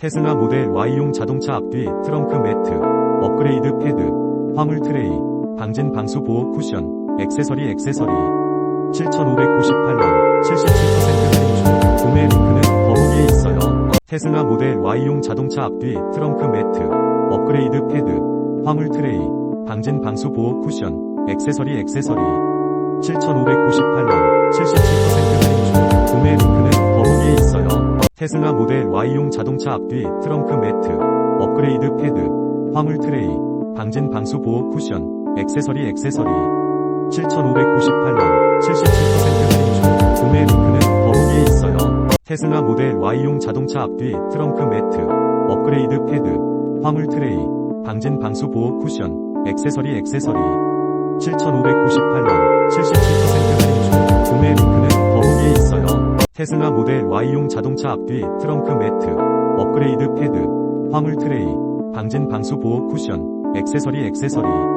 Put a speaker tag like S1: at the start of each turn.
S1: 테슬라 모델 Y용 자동차 앞뒤 트렁크 매트, 업그레이드 패드, 화물 트레이, 방진 방수 보호 쿠션, 액세서리 액세서리. 7,598원, 77% 할인 중. 구매 링크는 더보기에 있어요. 테슬라 모델 Y용 자동차 앞뒤 트렁크 매트, 업그레이드 패드, 화물 트레이, 방진 방수 보호 쿠션, 액세서리 액세서리. 7,598원, 테슬라 모델 Y용 자동차 앞뒤 트렁크 매트, 업그레이드 패드, 화물 트레이, 방진 방수 보호 쿠션, 액세서리 액세서리. 7,598원, 77% 할인 중. 구매 링크는 더보기에 있어요. 테슬라 모델 Y용 자동차 앞뒤 트렁크 매트, 업그레이드 패드, 화물 트레이, 방진 방수 보호 쿠션, 액세서리 액세서리. 7,598원, 77% 테슬라 모델 Y용 자동차 앞뒤 트렁크 매트, 업그레이드 패드, 화물 트레이, 방진 방수 보호 쿠션, 액세서리 액세서리.